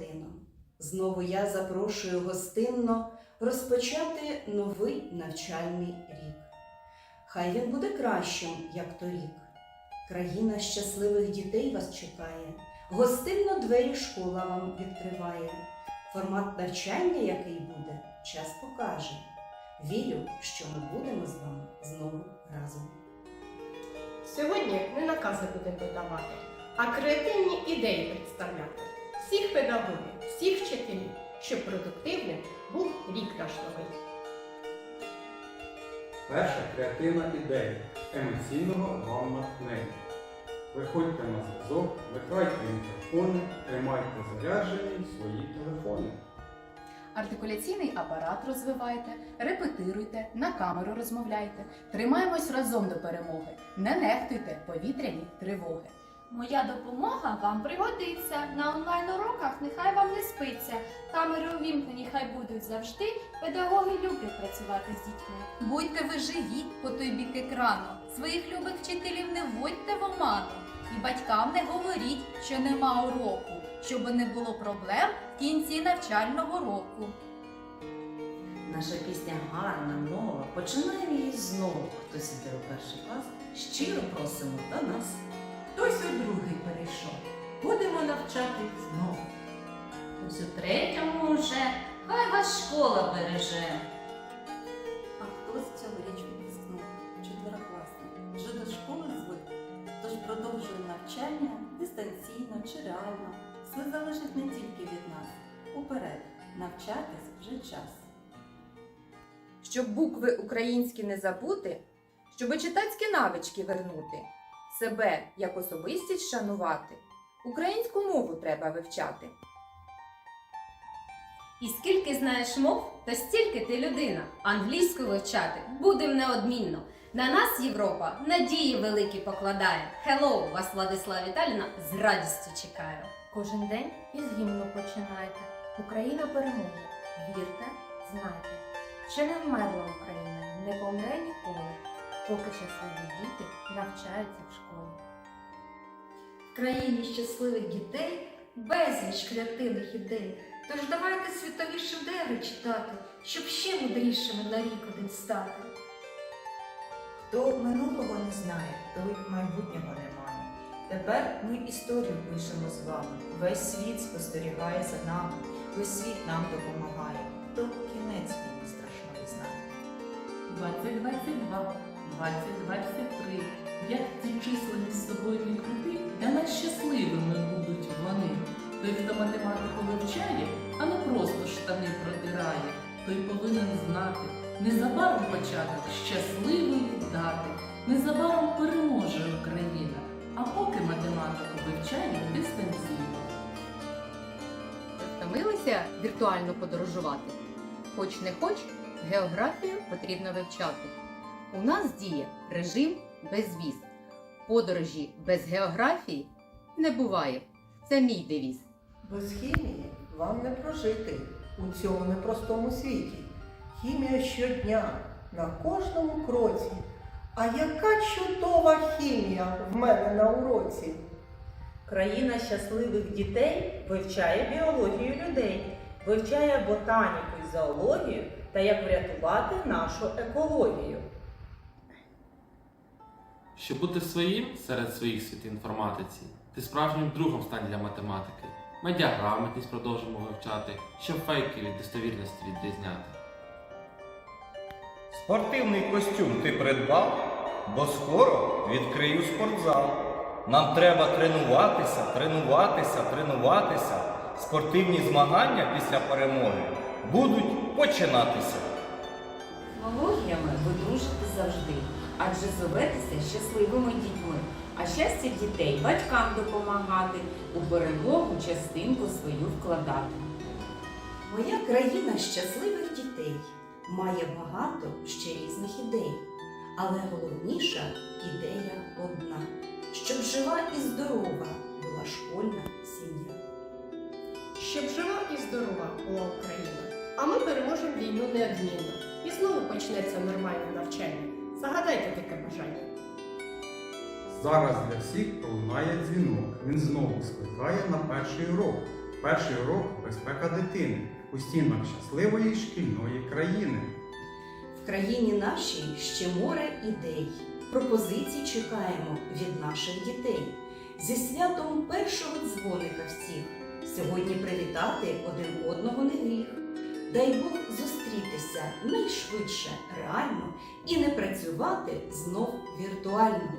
родино, знову я запрошую гостинно розпочати новий навчальний рік. Хай він буде кращим, як торік. Країна щасливих дітей вас чекає, гостинно двері школа вам відкриває. Формат навчання, який буде, час покаже. Вірю, що ми будемо з вами знову разом. Сьогодні не накази будемо видавати, а креативні ідеї представляти. Всіх педагогів, всіх вчителів, щоб продуктивним був рік наш новий. Перша креативна ідея емоційного вам натхнення. Виходьте на зв'язок, вмикайте мікрофони, тримайте заряджені свої телефони. Артикуляційний апарат розвивайте, репетируйте, на камеру розмовляйте. Тримаємось разом до перемоги. Не нехтуйте повітряні тривоги. Моя допомога вам пригодиться. На онлайн-уроках нехай вам не спиться. Камери увімкнені, хай будуть завжди. Педагоги люблять працювати з дітьми. Будьте ви живі по той бік екрану. Своїх любих вчителів не вводьте в оману. І батькам не говоріть, що нема уроку, щоб не було проблем в кінці навчального року. Наша пісня гарна, нова. Починаємо її знову. Хтось іде у перший клас. Щиро просимо до нас. Хтось у другий перейшов. Будемо навчати знову. Ось у третьому вже хай вас школа береже. А хтось цьогоріч випускник, четверокласник, вже до школи звик, тож продовжує навчання дистанційно чи реально. Все залежить не тільки від нас. Уперед, навчатись вже час. щоб букви українські не забути, щоб читацькі навички вернути, себе як особистість шанувати, українську мову треба вивчати. І скільки знаєш мов, то стільки ти людина. Англійську вивчати будем неодмінно. На нас Європа надії великі покладає. Hello, вас Владислава Віталіна з радістю чекаю. Кожен день із гімну починайте. Україна переможе. Вірте, знайте. Ще не вмерла Україна, не помре ніколи, поки щасливі діти навчаються в школі. В країні щасливих дітей безліч креативних ідей. Тож давайте світові шедеври читати, щоб ще мудрішими на рік один стати. Хто минулого не знає, той майбутнього не має. Тепер ми історію пишемо з вами. Весь світ спостерігає за нами, весь світ нам допомагає. То кінець війни страшної знає. 2022, 2023. Як ті численні з собою крути, для нас щасливими будуть вони. Той, хто математику вивчає, а не просто штани протирає, той повинен знати. Незабаром початок щасливої дати. Незабаром переможе Україна, а поки математику вивчає дистанційно. Втомилися віртуально подорожувати? Хоч не хоч, географію потрібно вивчати. У нас діє режим без віз. Подорожі без географії не буває. Це мій девіз. Без хімії вам не прожити у цьому непростому світі. Хімія щодня, на кожному кроці. А яка чудова хімія в мене на уроці? Країна щасливих дітей вивчає біологію людей, вивчає ботаніку і зоологію та як врятувати нашу екологію. Щоб бути своїм серед своїх світ інформатиці, ти справжнім другом стань для математики. Медіаграмотність продовжимо вивчати, щоб фейки від достовірності відрізняти. Спортивний костюм ти придбав, бо скоро відкрию спортзал. Нам треба тренуватися, тренуватися, тренуватися. Спортивні змагання після перемоги будуть починатися. Технологіями ви дружите завжди, адже зоветеся щасливими дітьми. А щастя дітей батькам допомагати, у перемогу частинку свою вкладати. Моя країна щасливих дітей має багато ще різних ідей, але головніша ідея одна, щоб жива і здорова була школьна сім'я. Щоб жива і здорова була Україна, а ми переможемо війну неодмінно. І знову почнеться нормальне навчання. Загадайте таке бажання. Зараз для всіх пролунає дзвінок. Він знову скликає на перший урок. Перший урок безпека дитини у стінах щасливої шкільної країни. В країні нашій ще море ідей. Пропозицій чекаємо від наших дітей. Зі святом першого дзвоника всіх. Сьогодні привітати один одного не гріх. Дай Бог зустрітися найшвидше реально і не працювати знов віртуально.